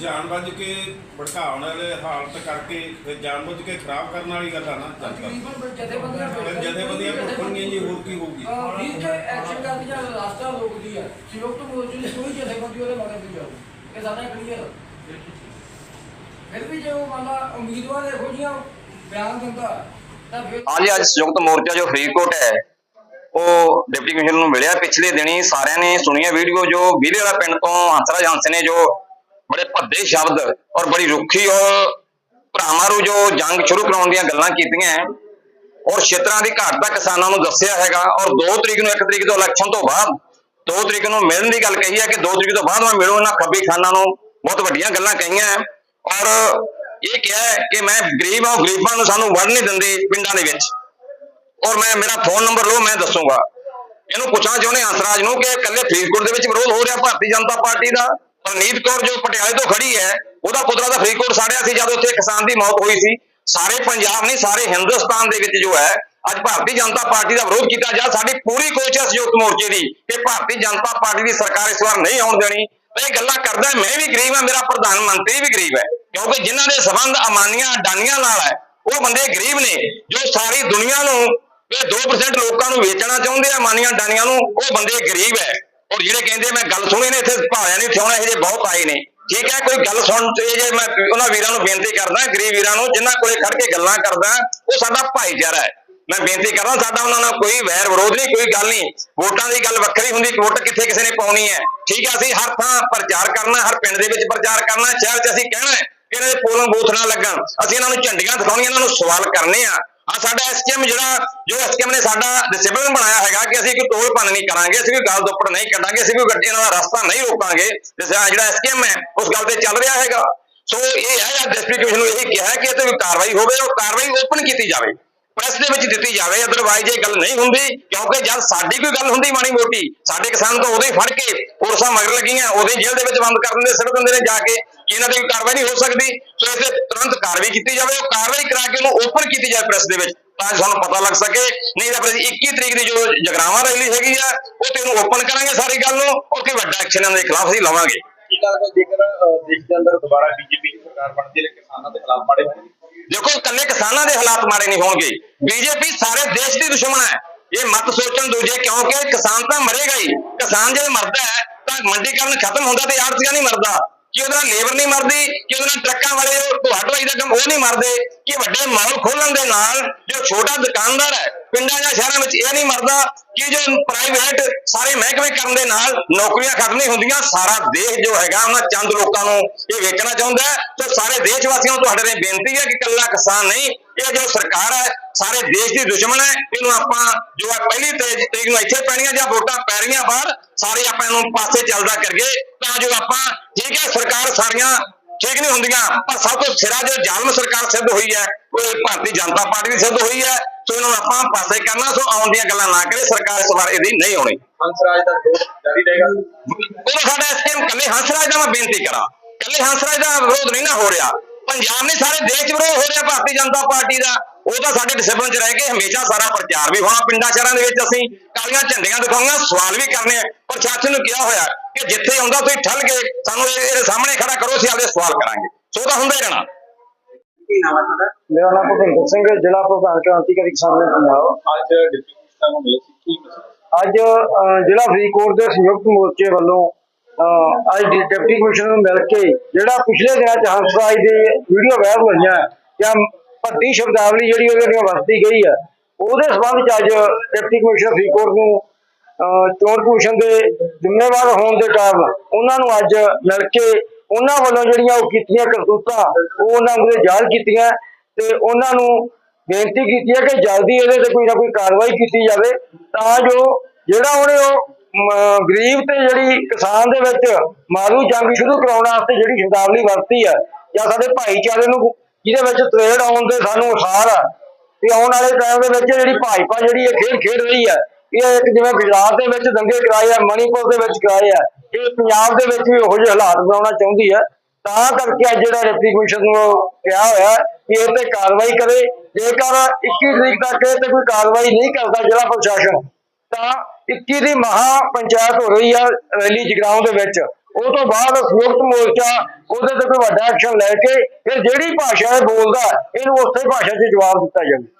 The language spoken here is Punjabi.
ਜਾਣਬੁੱਝ ਕੇ ਭੜਕਾਉਣ ਵਾਲੇ ਹਾਲਤ ਕਰਕੇ ਫਿਰ ਜਾਣਬੁੱਝ ਕੇ ਖਰਾਬ ਕਰਨ ਵਾਲੀ ਗੱਲ ਆ ਨਾ ਜਨਤਾ ਤਕਰੀਬਨ ਜਥੇਬੰਦੀਆਂ ਫਿਰ ਜਥੇਬੰਦੀਆਂ ਭੁੱਖਣਗੀਆਂ ਜੀ ਹੋਰ ਕੀ ਹੋਊਗੀ? ਵੀਰ ਤੇ ਐਕਸ਼ਨ ਕਰਦੀ ਜਾਂ ਰਾਸਤਾ ਰੋਕਦੀ ਆ। ਸੰਯੁਕਤ ਮੋਰਚੇ ਦੀ ਕੋਈ ਜਥੇਬੰਦੀ ਉਹਦੇ ਮਗਰ ਨਹੀਂ ਜਾਊ ਇਹ ਸਾਡਾ ਕਲੀਅਰ ਫਿਰ ਵੀ ਜੇ ਉਹ ਮੰਨਦਾ ਉਮੀਦਵਾਰ ਇਹੋ ਜਿਹੀਆਂ ਬਿਆਨ ਦਿੰਦਾ ਤਾਂ ਫਿਰ ਅੱਜ ਅੱਜ ਸੰਯੁਕਤ ਮੋਰਚਾ ਜੋ ਫਰੀਦਕੋਟ ਹੈ ਉਹ ਡਿਪਟੀ ਕਮਿਸ਼ਨਰ ਨੂੰ ਮਿਲਿਆ। ਪਿਛਲੇ ਦਿਨੀ ਸਾਰਿਆਂ ਨੇ ਸੁਣੀਆ ਵੀਡੀਓ ਜੋ ਵੀਰੇ ਵਾਲਾ ਪਿੰਡ ਤੋਂ ਹੰਸਰਾਜ ਹੰਸ ਨੇ ਜੋ ਬੜੇ ਭੱਦੇ ਸ਼ਬਦ ਔਰ ਬੜੀ ਰੁੱਖੀ ਔਰ ਭਰਾਵਾਂ ਨੂੰ ਜੋ ਜੰਗ ਸ਼ੁਰੂ ਕਰਾਉਣ ਦੀਆਂ ਗੱਲਾਂ ਕੀਤੀਆਂ ਔਰ ਛੇਤਰਾਂ ਦੀ ਘਾਟ ਦਾ ਕਿਸਾਨਾਂ ਨੂੰ ਦੱਸਿਆ ਹੈਗਾ। ਔਰ 2 ਤਰੀਕ ਨੂੰ 1 ਤਰੀਕ ਤੋਂ ਇਲੈਕਸ਼ਨ ਤੋਂ ਬਾਅਦ 2 ਤਰੀਕ ਨੂੰ ਮਿਲਣ ਦੀ ਗੱਲ ਕਹੀ ਹੈ ਕਿ 2 ਤਰੀਕ ਤੋਂ ਬਾਅਦ ਮੈਂ ਮਿਲੂ। ਇਹਨਾਂ ਖੱਬੀ ਖਾਨਾਂ ਨੂੰ ਬਹੁਤ ਵੱਡੀਆਂ ਗੱਲਾਂ ਕਹੀਆਂ ਔਰ ਇਹ ਕਿਹਾ ਕਿ ਮੈਂ ਗਰੀਬ ਹਾਂ, ਗਰੀਬਾਂ ਨੂੰ ਸਾਨੂੰ ਵੜ ਨਹੀਂ ਦਿੰਦੇ ਪਿੰਡਾਂ ਦੇ ਵਿੱਚ। ਔਰ ਮੈਂ, ਮੇਰਾ ਫੋਨ ਨੰਬਰ ਲਓ, ਮੈਂ ਦੱਸੂਗਾ। ਇਹਨੂੰ ਪੁੱਛਣਾ ਚਾਹੁੰਦੇ ਹੰਸਰਾਜ ਨੂੰ ਕਿ ਇਕੱਲੇ ਫਰੀਦਕੋਟ ਦੇ ਵਿੱਚ ਵਿਰੋਧ ਹੋ ਰਿਹਾ, ਭਾਰਤੀ ਜਨਤਾ ਪਾਰਟੀ ਦਾ? ਪਰਨੀਤ ਕੌਰ ਜੋ ਪਟਿਆਲੇ ਤੋਂ ਖੜੀ ਹੈ, ਉਹਦਾ ਪੁੱਤਰਾ ਤਾਂ ਫਰੀਦਕੋਟ ਸਾੜਿਆ ਸੀ ਜਦੋਂ ਉੱਥੇ ਕਿਸਾਨ ਦੀ ਮੌਤ ਹੋਈ ਸੀ। ਸਾਰੇ ਪੰਜਾਬ ਨਹੀਂ, ਸਾਰੇ ਹਿੰਦੁਸਤਾਨ ਦੇ ਵਿੱਚ ਜੋ ਹੈ, ਅੱਜ ਭਾਰਤੀ ਜਨਤਾ ਪਾਰਟੀ ਦਾ ਵਿਰੋਧ ਕੀਤਾ ਜਾ, ਸਾਡੀ ਪੂਰੀ ਕੋਸ਼ਿਸ਼ ਸੰਯੁਕਤ ਮੋਰਚੇ ਦੀ ਕਿ ਭਾਰਤੀ ਜਨਤਾ ਪਾਰਟੀ ਦੀ ਸਰਕਾਰ ਇਸ ਵਾਰ ਨਹੀਂ ਆਉਣ ਦੇਣੀ। ਇਹ ਗੱਲਾਂ ਕਰਦਾ ਮੈਂ ਵੀ ਗਰੀਬ ਹਾਂ, ਮੇਰਾ ਪ੍ਰਧਾਨ ਮੰਤਰੀ ਵੀ ਗਰੀਬ ਹੈ, ਕਿਉਂਕਿ ਜਿਨ੍ਹਾਂ ਦੇ ਸਬੰਧ ਅਮਾਨੀਆਂ ਅਡਾਨੀਆਂ ਨਾਲ ਹੈ, ਉਹ ਬੰਦੇ ਗਰੀਬ ਨੇ, ਜੋ ਸਾਰੀ ਦੁਨੀਆ ਨੂੰ ਇਹ 2% ਲੋਕਾਂ ਨੂੰ ਵੇਚਣਾ ਚਾਹੁੰਦੇ ਆ, ਅਮਾਨੀਆਂ ਅਡਾਨੀਆਂ ਨੂੰ, ਉਹ ਬੰਦੇ ਗਰੀਬ ਹੈ। ਔਰ ਜਿਹੜੇ ਕਹਿੰਦੇ ਮੈਂ ਗੱਲ ਸੁਣੀ ਨੇ ਇੱਥੇ ਭਾਲਿਆਂ ਨਹੀਂ ਜੇ ਬਹੁਤ ਆਏ ਨੇ? ਠੀਕ ਹੈ, ਕੋਈ ਗੱਲ ਸੁਣ, ਤੇ ਜੇ ਮੈਂ ਉਹਨਾਂ ਵੀਰਾਂ ਨੂੰ ਬੇਨਤੀ ਕਰਦਾ, ਗਰੀਬ ਵੀਰਾਂ ਨੂੰ, ਜਿਨ੍ਹਾਂ ਕੋਲੇ ਖੜ ਕੇ ਗੱਲਾਂ ਕਰਦਾ, ਉਹ ਸਾਡਾ ਭਾਈਚਾਰਾ ਹੈ। ਮੈਂ ਬੇਨਤੀ ਕਰਦਾ, ਸਾਡਾ ਉਹਨਾਂ ਨਾਲ ਕੋਈ ਵੈਰ ਵਿਰੋਧ ਨਹੀਂ, ਕੋਈ ਗੱਲ ਨਹੀਂ। ਵੋਟਾਂ ਦੀ ਗੱਲ ਵੱਖਰੀ ਹੁੰਦੀ, ਵੋਟ ਕਿੱਥੇ ਕਿਸੇ ਨੇ ਪਾਉਣੀ ਹੈ? ਠੀਕ ਹੈ, ਅਸੀਂ ਹਰ ਥਾਂ ਪ੍ਰਚਾਰ ਕਰਨਾ, ਹਰ ਪਿੰਡ ਦੇ ਵਿੱਚ ਪ੍ਰਚਾਰ ਕਰਨਾ, ਸ਼ਹਿਰ 'ਚ ਅਸੀਂ ਕਹਿਣਾ ਹੈ ਕਿ ਇਹਨਾਂ ਦੇ ਪੋਲਿੰਗ ਬੂਥ ਨਾ ਲੱਗਣ। ਅਸੀਂ ਇਹਨਾਂ ਨੂੰ ਝੰਡੀਆਂ ਦਿਖਾਉਣੀਆਂ, ਇਹਨਾਂ ਨੂੰ ਸਵਾਲ ਕਰਨੇ ਆ। ਆ ਸਾਡਾ ਐਸਕੇਐਮ ਜਿਹੜਾ, ਜੋ ਐਸਕੇਐਮ ਨੇ ਸਾਡਾ ਡਿਸਪਲਿਨ ਬਣਾਇਆ ਹੈਗਾ ਕਿ ਅਸੀਂ ਕੋਈ ਟੋਲ ਭੰਨ ਨਹੀਂ ਕਰਾਂਗੇ, ਅਸੀਂ ਕੋਈ ਗੱਲ ਦੁੱਪੜ ਨਹੀਂ ਕੱਢਾਂਗੇ, ਅਸੀਂ ਕੋਈ ਗੱਡੀਆਂ ਦਾ ਰਸਤਾ ਨਹੀਂ ਰੋਕਾਂਗੇ ਜਿਸ ਤਰ੍ਹਾਂ ਜਿਹੜਾ ਐਸਕੇਐਮ ਹੈ, ਉਸ ਗੱਲ ਤੇ ਚੱਲ ਰਿਹਾ ਹੈਗਾ। ਸੋ ਇਹ ਹੈ ਡਿਸਟ੍ਰਿਕਟ ਕਮਿਸ਼ਨ ਨੂੰ ਇਹ ਕਿਹਾ ਕਿ ਇਹ ਤੇ ਕੋਈ ਕਾਰਵਾਈ ਹੋਵੇ ਉਹ ਕਾਰਵਾਈ ਓਪਨ ਕੀਤੀ ਜਾਵੇ। ਪ੍ਰੈਸ ਦੇ ਵਿੱਚ ਦਿੱਤੀ ਜਾਵੇ ਅਦਰਵਾਈਜ਼ ਇਹ ਗੱਲ ਨਹੀਂ ਹੁੰਦੀ, ਕਿਉਂਕਿ ਜਦ ਸਾਡੀ ਕੋਈ ਗੱਲ ਹੁੰਦੀ ਮਾੜੀ ਮੋਟੀ, ਸਾਡੇ ਕਿਸਾਨ ਤਾਂ ਉਦੋਂ ਹੀ ਫੜ ਕੇ ਪੁਰਸਾਂ ਮਗਰ ਲੱਗੀਆਂ, ਉਦੋਂ ਹੀ ਜੇਲ੍ਹ ਦੇ ਵਿੱਚ ਬੰਦ ਕਰ ਦਿੰਦੇ, ਸਿੱਟ ਦਿੰਦੇ ਨੇ ਜਾ ਕੇ। ਕਿ ਇਹਨਾਂ ਤੇ ਕੋਈ ਕਾਰਵਾਈ ਨਹੀਂ ਹੋ ਸਕਦੀ ਸੋ ਇਸ ਤੇ ਤੁਰੰਤ ਕਾਰਵਾਈ ਕੀਤੀ ਜਾਵੇ ਉਹ ਕਾਰਵਾਈ ਕਰਾ ਕੇ ਉਹਨੂੰ ਓਪਨ ਕੀਤੀ ਜਾਵੇ ਪ੍ਰੈਸ ਦੇ ਵਿੱਚ ਤਾਂ ਸਾਨੂੰ ਪਤਾ ਲੱਗ ਸਕੇ। ਨਹੀਂ ਤਾਂ ਫਿਰ ਅਸੀਂ 21 ਤਰੀਕ ਦੀ ਜੋ ਜਗਰਾਵਾਂ ਰੈਲੀ ਹੈਗੀ ਆ ਉਹ ਤੇ ਉਹਨੂੰ ਓਪਨ ਕਰਾਂਗੇ ਸਾਰੀ ਗੱਲ ਨੂੰ ਔਰ ਕੋਈ ਵੱਡਾ ਐਕਸ਼ਨ ਇਹਨਾਂ ਦੇ ਖਿਲਾਫ ਅਸੀਂ ਲਵਾਂਗੇ। ਕੀ ਦੇਖੋ ਇਕੱਲੇ ਕਿਸਾਨਾਂ ਦੇ ਹਾਲਾਤ ਮਾੜੇ ਨਹੀਂ ਹੋਣਗੇ। ਬੀਜੇਪੀ ਸਾਰੇ ਦੇਸ਼ ਦੀ ਦੁਸ਼ਮਣ ਹੈ। ਇਹ ਮਤ ਸੋਚਣ ਦੂਜੇ ਕਿਉਂਕਿ ਕਿਸਾਨ ਤਾਂ ਮਰੇਗਾ ਹੀ। ਕਿਸਾਨ ਜੇ ਮਰਦਾ ਹੈ ਤਾਂ ਮੰਡੀਕਰਨ ਖਤਮ ਹੁੰਦਾ ਤੇ ਆੜਤੀਆ ਨਹੀਂ ਮਰਦਾ। ਕਿ ਉਹਦਾ ਲੇਬਰ ਨਹੀਂ ਮਰਦੀ, ਕਿ ਉਹਦੇ ਨਾਲ ਟਰੱਕਾਂ ਵਾਲੇ ਢਵਾਈ ਦਾ ਕੰਮ ਉਹ ਨਹੀਂ ਮਰਦੇ, ਕਿ ਵੱਡੇ ਮਾਲ ਖੋਲਣ ਦੇ ਨਾਲ ਜੋ ਛੋਟਾ ਦੁਕਾਨਦਾਰ ਹੈ, ਪਿੰਡਾਂ ਜਾਂ ਸ਼ਹਿਰਾਂ ਵਿੱਚ ਇਹ ਨਹੀਂ ਮਰਦਾ ਕਿ ਜੋ ਪ੍ਰਾਈਵੇਟ ਸਾਰੇ ਮਹਿਕਮੇ ਕਰਨ ਦੇ ਨਾਲ ਨੌਕਰੀਆਂ ਖਤਮ ਨਹੀਂ ਹੁੰਦੀਆਂ, ਸਾਰਾ ਦੇਸ਼ ਜੋ ਹੈਗਾ ਉਹਨਾਂ ਚੰਦ ਲੋਕਾਂ ਨੂੰ ਇਹ ਵੇਚਣਾ ਚਾਹੁੰਦਾ ਹੈ। ਤੇ ਸਾਰੇ ਦੇਸ਼ ਵਾਸੀਆਂ ਨੂੰ ਤੁਹਾਡੇ ਲਈ ਬੇਨਤੀ ਹੈ ਕਿ ਇਕੱਲਾ ਕਿਸਾਨ ਨਹੀਂ, ਇਹ ਜੋ ਸਰਕਾਰ ਹੈ, ਸਾਰੇ ਦੇਸ਼ ਦੀ ਦੁਸ਼ਮਣ ਹੈ, ਇਹਨੂੰ ਆਪਾਂ ਜੋ ਆ ਪਹਿਲੀ ਤਰੀਕ ਤਰੀਕ ਨੂੰ ਇੱਥੇ ਪੈਣੀਆਂ ਜਾਂ ਵੋਟਾਂ ਪੈ ਰਹੀਆਂ ਬਾਹਰ ਸਾਰੇ ਆਪਾਂ ਇਹਨੂੰ ਪਾਸੇ ਚੱਲਦਾ ਕਰੀਏ ਤਾਂ ਜੋ ਆਪਾਂ ਠੀਕ ਹੈ ਸਰਕਾਰ ਸਾਰੀਆਂ ਠੀਕ ਨਹੀਂ ਹੁੰਦੀਆਂ ਪਰ ਸਭ ਤੋਂ ਸਿਰਾ ਜੋ ਜ਼ਾਲਮ ਸਰਕਾਰ ਸਿੱਧ ਹੋਈ ਹੈ ਉਹ ਭਾਰਤੀ ਜਨਤਾ ਪਾਰਟੀ ਦੀ ਸਿੱਧ ਹੋਈ ਹੈ ਸੋ ਇਹਨਾਂ ਨੂੰ ਆਪਾਂ ਪਾਸੇ ਕਰਨਾ ਸੋ ਆਉਣ ਦੀਆਂ ਗੱਲਾਂ ਨਾ ਕਰੇ ਸਰਕਾਰ ਇਸ ਵਾਰ ਇਹਦੀ ਨਹੀਂ ਆਉਣੀ। ਹੰਸਰਾਜ ਦਾ ਦੋਸ਼ ਜਾਰੀ ਰਹੇਗਾ। ਉਹ ਸਾਡਾ ਐਸਕੇਐਮ ਕੱਲੇ ਹੰਸਰਾਜ ਦਾ ਮੈਂ ਬੇਨਤੀ ਕਰਾਂ ਕੱਲੇ ਹੰਸਰਾਜ ਦਾ ਵਿਰੋਧ ਨਹੀਂ ਨਾ ਹੋ ਰਿਹਾ। ਪੰਜਾਬ ਨੇ ਸਾਰੇ ਦੇਸ਼ ਵਿਰੋਧ ਹੋ ਰਿਹਾ ਭਾਰਤੀ ਜਨਤਾ ਪਾਰਟੀ ਦਾ। ਉਹ ਤਾਂ ਸਾਡੇ ਡਿਸਪਲਿਨ 'ਚ ਰਹਿ ਕੇ ਹਮੇਸ਼ਾ ਸਾਰਾ ਪ੍ਰਚਾਰ ਵੀ ਹੋਣਾ ਪਿੰਡਾਂ ਸ਼ਹਿਰਾਂ ਦੇ ਵਿੱਚ ਅਸੀਂ ਕਾਲੀਆਂ ਝੰਡੀਆਂ ਦਿਖਾਉਣੀਆਂ ਸਵਾਲ ਵੀ ਕਰਨੇ ਆ। ਪ੍ਰਸ਼ਾਸਨ ਨੂੰ ਕਿਹਾ ਹੋਇਆ ਕਿ ਜਿੱਥੇ ਆਉਂਦਾ ਤੁਸੀਂ ਠੱਲ ਕੇ ਸਾਨੂੰ ਇਹ- ਇਹਦੇ ਸਾਹਮਣੇ ਖੜਾ ਕਰੋ ਅਸੀਂ ਆਪਦੇ ਸਵਾਲ ਕਰਾਂਗੇ। ਸੋ ਤਾਂ ਹੁੰਦਾ ਹੀ ਰਹਿਣਾ। ਮੇਰਾ ਨਾਮ ਭੁਪਿੰਦਰ ਸਿੰਘ ਜ਼ਿਲ੍ਹਾ ਪ੍ਰਧਾਨ ਕ੍ਰਾਂਤੀਕਾਰੀ ਕਿਸਾਨ ਪੰਜਾਬ। ਅੱਜ ਡਿਪਟੀ ਕਮਿਸ਼ਨਰ ਨੂੰ ਮਿਲੇ ਸੀ ਕੀ ਅੱਜ ਜ਼ਿਲ੍ਹਾ ਫਰੀਦਕੋਟ ਦੇ ਸੰਯੁਕਤ ਮੋਰਚੇ ਵੱਲੋਂ ਅਹ, ਅੱਜ ਡਿਪਟੀ ਕਮਿਸ਼ਨਰ ਨੂੰ ਮਿਲ ਕੇ ਜਿਹੜਾ ਪਿਛਲੇ ਦਿਨਾਂ ਚ ਹੰਸਰਾਜ ਦੀ ਵੀਡੀਓ ਵਾਇਰਲ ਹੋਈਆਂ ਜਾਂ ਭੱਤੀ ਸ਼ਬਦਾਵਲੀ ਜਿਹੜੀ ਉਹਦੇ ਨਾਲ ਵਰਤੀ ਗਈ ਹੈ ਉਹਦੇ ਸੰਬੰਧ ਚ ਅੱਜ ਡਿਪਟੀ ਕਮਿਸ਼ਨਰ ਫਰੀਦਕੋਟ ਨੂੰ ਚੋਣ ਕਮਿਸ਼ਨ ਦੇ ਜ਼ਿੰਮੇਵਾਰ ਹੋਣ ਦੇ ਕਾਰਨ ਉਹਨਾਂ ਨੂੰ ਅੱਜ ਮਿਲ ਕੇ ਉਹਨਾਂ ਵੱਲੋਂ ਜਿਹੜੀਆਂ ਉਹ ਕੀਤੀਆਂ ਕਰਤੂਤਾਂ, ਉਹ ਉਹਨਾਂ ਨੂੰ ਯਾਦ ਕੀਤੀਆਂ, ਤੇ ਉਹਨਾਂ ਨੂੰ ਬੇਨਤੀ ਕੀਤੀ ਹੈ ਕਿ ਜਲਦੀ ਇਹਦੇ ਤੇ ਕੋਈ ਨਾ ਕੋਈ ਕਾਰਵਾਈ ਕੀਤੀ ਜਾਵੇ, ਤਾਂ ਜੋ ਜਿਹੜਾ ਉਹਨੇ ਉਹ ਗਰੀਬ ਤੇ ਜਿਹੜੀ ਕਿਸਾਨ ਦੇ ਵਿੱਚ ਮਾਰੂ ਜੰਗ ਸ਼ੁਰੂ ਕਰਾਉਣ ਵਾਸਤੇ ਜਿਹੜੀ ਸ਼ਬਦਾਵਲੀ ਵਰਤੀ ਹੈ ਜਾਂ ਸਾਡੇ ਭਾਈਚਾਰੇ ਨੂੰ ਜਿਹਦੇ ਵਿੱਚ ਤਰੇੜ ਆਉਣ ਦੇ ਸਾਨੂੰ ਅਸਾਰ ਆ। ਵੀ ਆਉਣ ਵਾਲੇ ਟਾਈਮ ਦੇ ਵਿੱਚ ਜਿਹੜੀ ਭਾਜਪਾ ਜਿਹੜੀ ਇਹ ਖੇਡ ਖੇਡ ਰਹੀ ਹੈ ਇਹ ਇੱਕ ਜਿਵੇਂ ਗੁਜਰਾਤ ਦੇ ਵਿੱਚ ਦੰਗੇ ਕਰਾਏ ਆ, ਮਣੀਪੁਰ ਦੇ ਵਿੱਚ ਕਰਾਏ ਆ, ਇਹ ਪੰਜਾਬ ਦੇ ਵਿੱਚ ਵੀ ਉਹੋ ਜਿਹੇ ਹਾਲਾਤ ਬਣਾਉਣਾ ਚਾਹੁੰਦੀ ਹੈ ਤਾਂ ਕਰਕੇ ਅੱਜ ਜਿਹੜਾ ਡਿਪਟੀ ਕਮਿਸ਼ਨ ਨੂੰ ਕਿਹਾ ਹੋਇਆ ਕਿ ਇਹ ਤੇ ਕਾਰਵਾਈ ਕਰੇ। ਜੇਕਰ 21 ਤਰੀਕ ਤੱਕ ਇਹ ਤੇ ਕੋਈ ਕਾਰਵਾਈ ਨਹੀਂ ਕਰਦਾ ਜ਼ਿਲ੍ਹਾ ਪ੍ਰਸ਼ਾਸਨ, ਤਾਂ 21 ਦੀ ਮਹਾ ਪੰਚਾਇਤ ਹੋ ਰਹੀ ਆ ਰੈਲੀ ਜਗਰਾਉਂ ਦੇ ਵਿੱਚ। ਉਹ ਤੋਂ ਬਾਅਦ ਸੰਯੁਕਤ ਮੋਰਚਾ, ਉਹਦੇ ਤੇ ਕੋਈ ਵੱਡਾ ਐਕਸ਼ਨ ਲੈ ਕੇ ਫਿਰ ਜਿਹੜੀ ਭਾਸ਼ਾ ਇਹ ਬੋਲਦਾ, ਇਹਨੂੰ ਉਸੇ ਭਾਸ਼ਾ 'ਚ ਜਵਾਬ ਦਿੱਤਾ ਜਾਵੇ